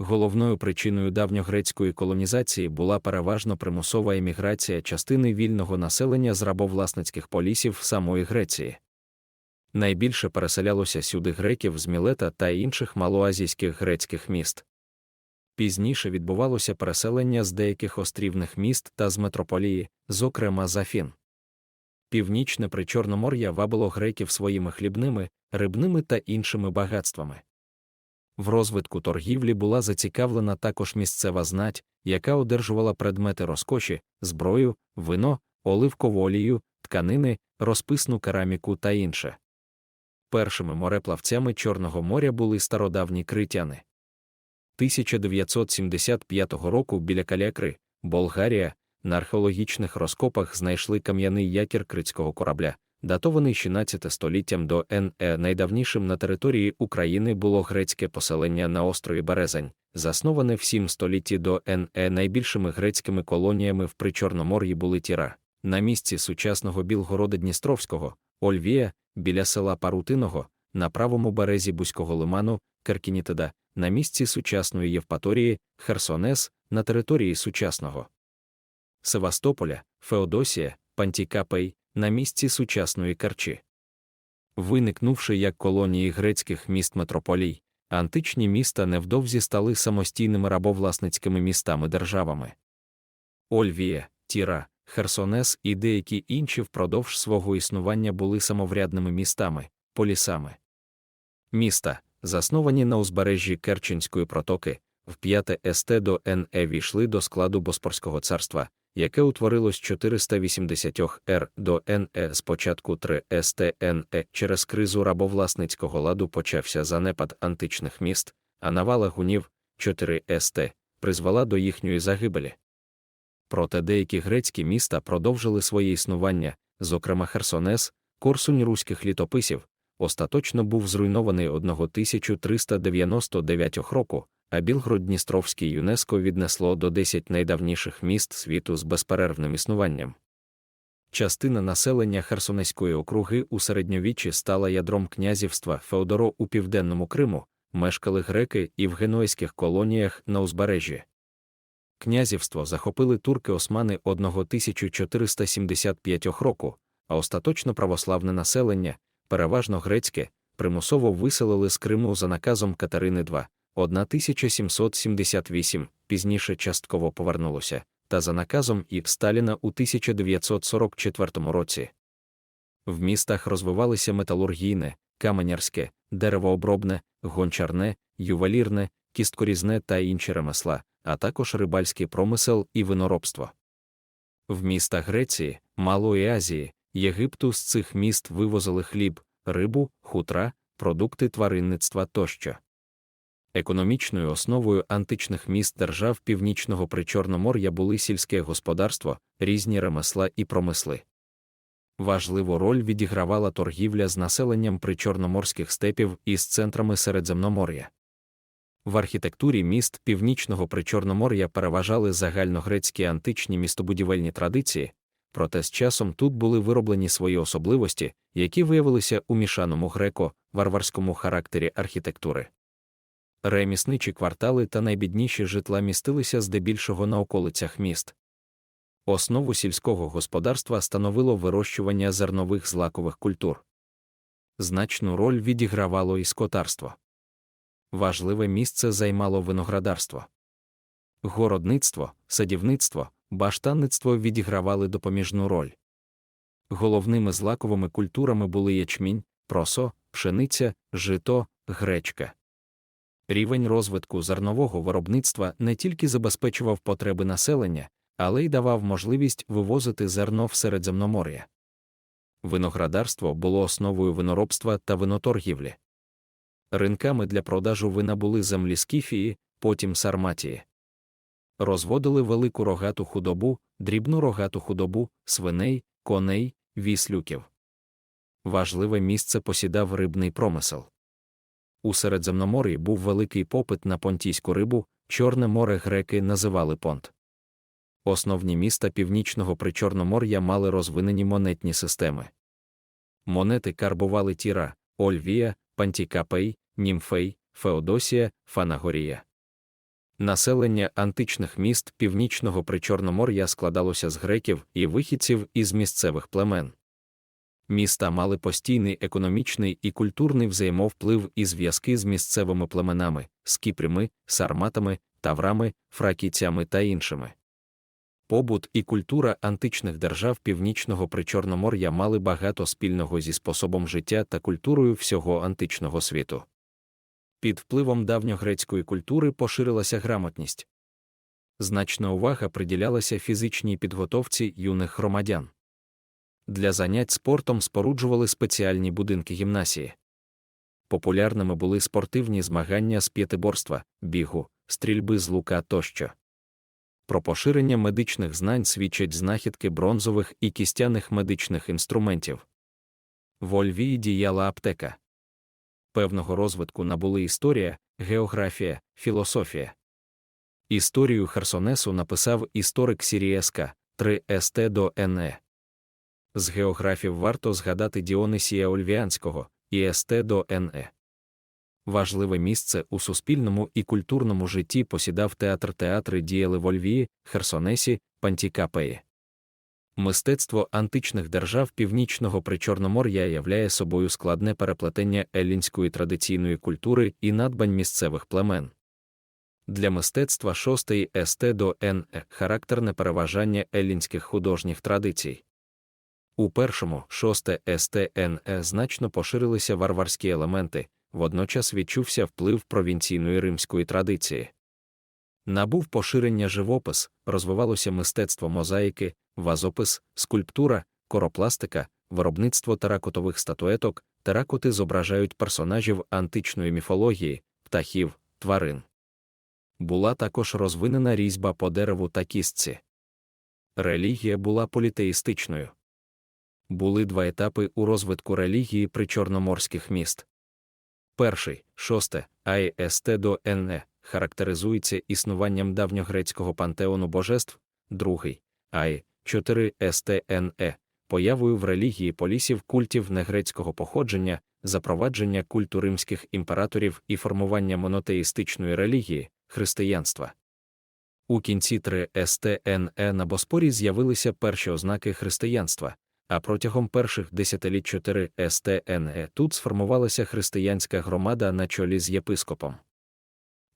Головною причиною давньогрецької колонізації була переважно примусова еміграція частини вільного населення з рабовласницьких полісів самої Греції. Найбільше переселялося сюди греків з Мілета та інших малоазійських грецьких міст. Пізніше відбувалося переселення з деяких острівних міст та з метрополії, зокрема з Афін. Північне причорномор'я вабило греків своїми хлібними, рибними та іншими багатствами. В розвитку торгівлі була зацікавлена також місцева знать, яка одержувала предмети розкоші, зброю, вино, оливкову олію, тканини, розписну кераміку та інше. Першими мореплавцями Чорного моря були стародавні критяни. 1975 року біля Калякри, Болгарія, на археологічних розкопах знайшли кам'яний якір критського корабля, датований 16 століттям до НЕ. Найдавнішим на території України було грецьке поселення на острові Березань, засноване в 7 столітті до НЕ. Найбільшими грецькими колоніями в Причорномор'ї були Тіра, на місці сучасного Білгорода Дністровського, Ольвія, біля села Парутиного, на правому березі Бузького лиману, Керкінітида, на місці сучасної Євпаторії, Херсонес, на території сучасного Севастополя, Феодосія, Пантікапей, на місці сучасної Карчі. Виникнувши як колонії грецьких міст метрополій, античні міста невдовзі стали самостійними рабовласницькими містами державами. Ольвія, Тіра, Херсонес і деякі інші впродовж свого існування були самоврядними містами, полісами. Міста, засновані на узбережжі Керченської протоки, в 5 ст до НЕ війшли до складу Боспорського царства, яке утворилось 480 р до НЕ спочатку 3 СТНЕ через кризу рабовласницького ладу почався занепад античних міст, а навала гунів 4 СТ призвела до їхньої загибелі. Проте деякі грецькі міста продовжили своє існування, зокрема Херсонес, корсунь руських літописів, остаточно був зруйнований 1399 року, а Білгород-Дністровський ЮНЕСКО віднесло до 10 найдавніших міст світу з безперервним існуванням. Частина населення Херсонеської округи у середньовіччі стала ядром князівства Феодоро у південному Криму, мешкали греки і в генуезьких колоніях на узбережжі. Князівство захопили турки османи 1475 року, а остаточно православне населення, переважно грецьке, примусово виселили з Криму за наказом Катерини II, 1778, пізніше частково повернулося, та за наказом і Сталіна у 1944 році. В містах розвивалися металургійне, каменярське, деревообробне, гончарне, ювелірне, кісткорізне та інші ремесла, а також рибальський промисел і виноробство. В містах Греції, Малої Азії, Єгипту з цих міст вивозили хліб, рибу, хутра, продукти тваринництва тощо. Економічною основою античних міст держав Північного Причорномор'я були сільське господарство, різні ремесла і промисли. Важливу роль відігравала торгівля з населенням причорноморських степів із центрами Середземномор'я. В архітектурі міст Північного Причорномор'я переважали загальногрецькі античні містобудівельні традиції, проте з часом тут були вироблені свої особливості, які виявилися у мішаному греко-варварському характері архітектури. Ремісничі квартали та найбідніші житла містилися здебільшого на околицях міст. Основу сільського господарства становило вирощування зернових злакових культур. Значну роль відігравало і скотарство. Важливе місце займало виноградарство. Городництво, садівництво, баштанництво відігравали допоміжну роль. Головними злаковими культурами були ячмінь, просо, пшениця, жито, гречка. Рівень розвитку зернового виробництва не тільки забезпечував потреби населення, але й давав можливість вивозити зерно в Середземномор'я. Виноградарство було основою виноробства та виноторгівлі. Ринками для продажу вина були землі Скіфії, потім Сарматії. Розводили велику рогату худобу, дрібну рогату худобу, свиней, коней, віслюків. Важливе місце посідав рибний промисел. У Середземномор'ї був великий попит на понтійську рибу, Чорне море греки називали понт. Основні міста північного причорномор'я мали розвинені монетні системи. Монети карбували Тіра, Ольвія, Пантікапей, Німфей, Феодосія, Фанагорія. Населення античних міст північного причорномор'я складалося з греків і вихідців із місцевих племен. Міста мали постійний економічний і культурний взаємовплив і зв'язки з місцевими племенами, скіпрями, сарматами, таврами, фракійцями та іншими. Побут і культура античних держав Північного Причорномор'я мали багато спільного зі способом життя та культурою всього античного світу. Під впливом давньогрецької культури поширилася грамотність. Значна увага приділялася фізичній підготовці юних громадян. Для занять спортом споруджували спеціальні будинки гімнасії. Популярними були спортивні змагання з п'ятиборства, бігу, стрільби з лука тощо. Про поширення медичних знань свідчать знахідки бронзових і кістяних медичних інструментів. В Ольвії діяла аптека. Певного розвитку набули історія, географія, філософія. Історію Херсонесу написав історик Сірієска 3 ст до НЕ. З географів варто згадати Діонисія Ольвіанського і ст до НЕ. Важливе місце у суспільному і культурному житті посідав театр театри діяли в Ольвії, Херсонесі, Пантікапеї. Мистецтво античних держав Північного Причорномор'я являє собою складне переплетення еллінської традиційної культури і надбань місцевих племен. Для мистецтва шостої ст до НЕ характерне переважання еллінських художніх традицій. У першому шосте СТНЕ значно поширилися варварські елементи, водночас відчувся вплив провінційної римської традиції. Набув поширення живопис, розвивалося мистецтво мозаїки, вазопис, скульптура, коропластика, виробництво теракотових статуеток, теракоти зображають персонажів античної міфології, птахів, тварин. Була також розвинена різьба по дереву та кістці. Релігія була політеїстичною. Були два етапи у розвитку релігії причорноморських міст. Перший, шосте, АЕСТ до НЕ, характеризується існуванням давньогрецького пантеону божеств, другий, АЕ, 4 СТНЕ, появою в релігії полісів культів негрецького походження, запровадження культу римських імператорів і формування монотеїстичної релігії, християнства. У кінці 3 СТНЕ на Боспорі з'явилися перші ознаки християнства, а протягом перших десятиліть 4 СТНЕ тут сформувалася християнська громада на чолі з єпископом.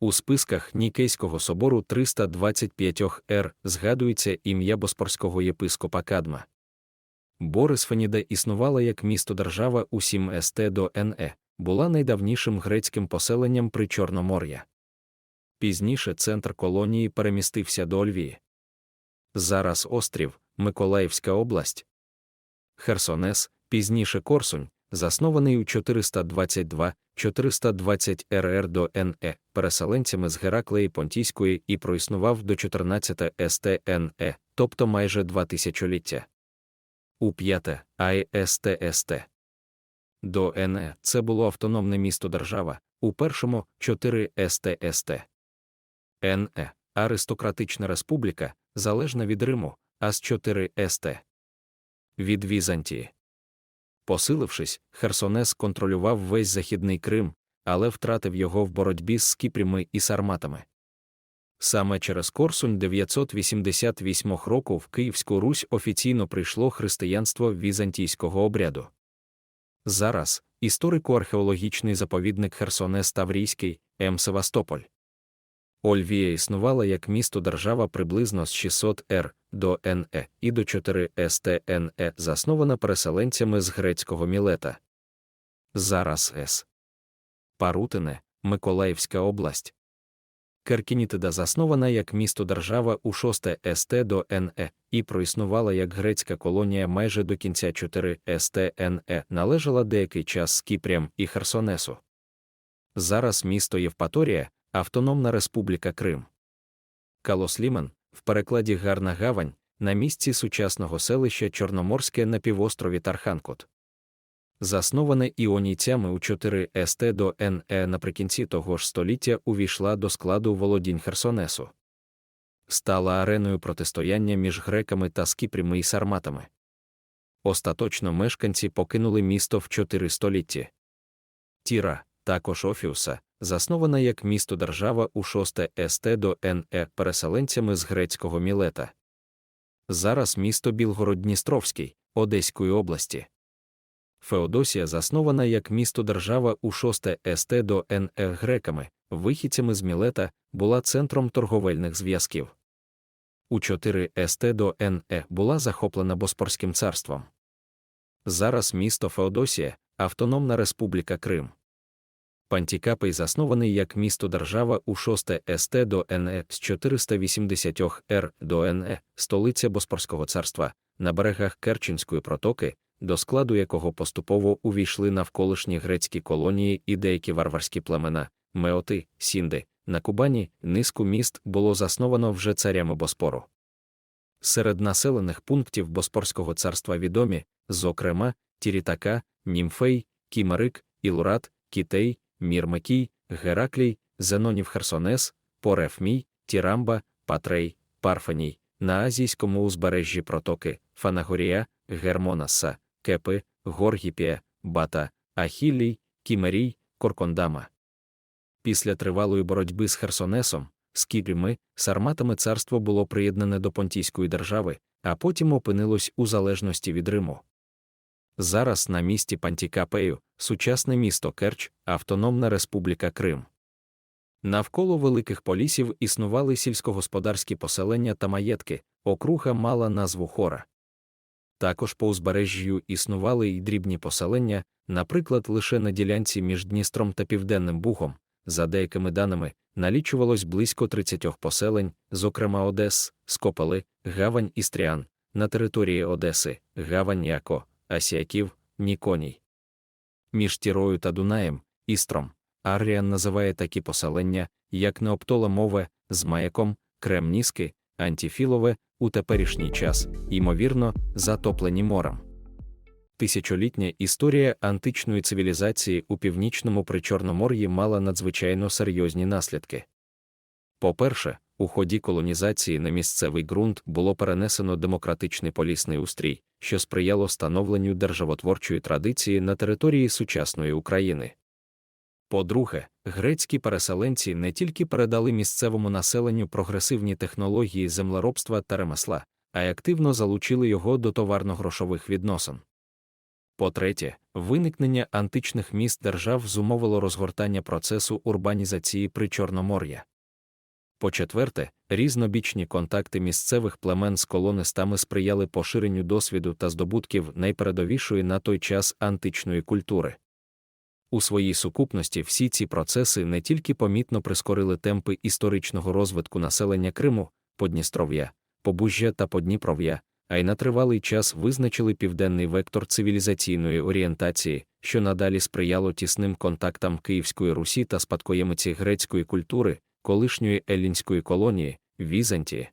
У списках Нікейського собору 325 р згадується ім'я боспорського єпископа Кадма. Борис Феніда існувала як місто держава у 7 ст до НЕ, була найдавнішим грецьким поселенням при Чорномор'я. Пізніше центр колонії перемістився до Ольвії. Зараз острів, Миколаївська область. Херсонес, пізніше Корсунь, заснований у 422-420 РР до НЕ переселенцями з Гераклеї Понтійської і проіснував до 14 СТНЕ, тобто майже два тисячоліття. У п'яте АЕСТСТ. До НЕ це було автономне місто держава, у першому 4 СТСТ. НЕ аристократична республіка, залежна від Риму, а з 4 СТ. Від Візантії. Посилившись, Херсонес контролював весь Західний Крим, але втратив його в боротьбі з скіпрями і сарматами. Саме через Корсунь 988 року в Київську Русь офіційно прийшло християнство візантійського обряду. Зараз історико-археологічний заповідник Херсонес Таврійський, М. Севастополь. Ольвія існувала як місто держава приблизно з 600 р до НЕ і до 4 СТНЕ, заснована переселенцями з грецького мілета. Зараз С. Парутине, Миколаївська область. Керкінітида заснована як місто держава у 6 СТ до НЕ і проіснувала як грецька колонія майже до кінця 4 СТНЕ, належала деякий час Скіпрям і Херсонесу. Зараз місто Євпаторія, Автономна Республіка Крим. Калослімен, в перекладі Гарна Гавань, на місці сучасного селища Чорноморське на півострові Тарханкот. Засноване іонійцями у 4 ст до НЕ наприкінці того ж століття увійшла до складу володінь Херсонесу. Стала ареною протистояння між греками та скіпрями і сарматами. Остаточно мешканці покинули місто в 4 столітті. Тіра, також Офіуса, заснована як місто держава у 6 ст до НЕ переселенцями з грецького Мілета. Зараз місто Білгород-Дністровський, Одеської області. Феодосія заснована як місто держава у 6 ст до НЕ греками, вихідцями з Мілета, була центром торговельних зв'язків. У 4 ст до НЕ була захоплена Боспорським царством. Зараз місто Феодосія, Автономна Республіка Крим. Пантікапей заснований як місто держава у 6 ст до НЕ з 480 р до НЕ, столиця Боспорського царства, на берегах Керченської протоки, до складу якого поступово увійшли навколишні грецькі колонії і деякі варварські племена, меоти, сінди. На Кубані низку міст було засновано вже царями Боспору. Серед населених пунктів Боспорського царства відомі, зокрема, Тірітака, Німфей, Кімерик, Ілурат, Кітей, Мірмекій, Гераклій, Зенонів Херсонес, Порефмій, Тірамба, Патрей, Парфаній, на азійському узбережжі протоки, Фанагорія, Гермонаса, Кепи, Горгіпія, Бата, Ахіллій, Кімерій, Коркондама. Після тривалої боротьби з Херсонесом, Скібріми, сарматами царство було приєднане до Понтійської держави, а потім опинилось у залежності від Риму. Зараз на місті Пантікапею, сучасне місто Керч, Автономна Республіка Крим. Навколо великих полісів існували сільськогосподарські поселення та маєтки, округа мала назву хора. Також по узбережжю існували й дрібні поселення, наприклад, лише на ділянці між Дністром та Південним Бугом, за деякими даними, налічувалось близько 30 поселень, зокрема Одес, Скопали, Гавань Істріан, на території Одеси, Гавань Яко, Асіяків, Ніконій. Між Тірою та Дунаєм, Істром, Арріан називає такі поселення, як неоптоломове, з маяком, кремніски, антіфілове, у теперішній час, ймовірно, затоплені морем. Тисячолітня історія античної цивілізації у північному Причорномор'ї мала надзвичайно серйозні наслідки. По-перше, у ході колонізації на місцевий ґрунт було перенесено демократичний полісний устрій, що сприяло становленню державотворчої традиції на території сучасної України. По-друге, грецькі переселенці не тільки передали місцевому населенню прогресивні технології землеробства та ремесла, а й активно залучили його до товарно-грошових відносин. По-третє, виникнення античних міст держав зумовило розгортання процесу урбанізації Причорномор'я. По-четверте, різнобічні контакти місцевих племен з колонистами сприяли поширенню досвіду та здобутків найпередовішої на той час античної культури. У своїй сукупності всі ці процеси не тільки помітно прискорили темпи історичного розвитку населення Криму, Подністров'я, Побужжя та Подніпров'я, а й на тривалий час визначили південний вектор цивілізаційної орієнтації, що надалі сприяло тісним контактам Київської Русі та спадкоємиці грецької культури, колишньої еллінської колонії, Візантії.